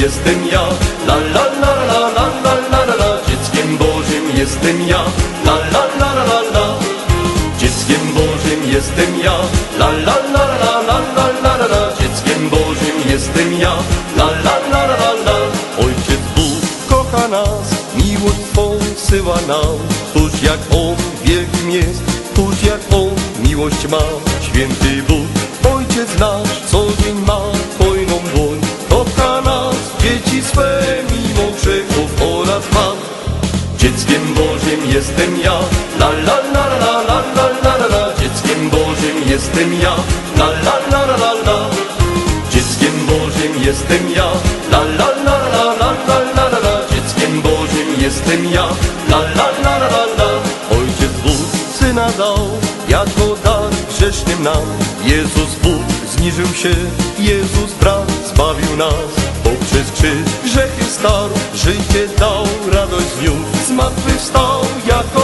jestem ja. La la la la la la la la la. Dzieckiem Bożym jestem ja. La la la la la la. Dzieckiem Bożym jestem ja. La la la la la la la la la. Dzieckiem Bożym jestem ja. La la la la la. Ojciec Bóg kocha nas, miłość swą syła nam. Któż jak On wielkim jest, któż jak On miłość ma. Święty Bóg, Ojciec nasz, co dzieci swe, mimo grzechów oraz wad. Dzieckiem Bożym jestem ja, la la la la la la la la la. Dzieckiem Bożym jestem ja, la la la la la la. Dzieckiem Bożym jestem ja, la la la la la la la la la. Dzieckiem Bożym jestem ja, la la la la la la. Ojciec Bóg Syna dał, jako dar grzesznym nam. Jezus Bóg zniżył się, Jezus brat zbawił nas. Poprzez krzyż zmartwychwstał, życie dał, radość znów, zmartwychwstał jako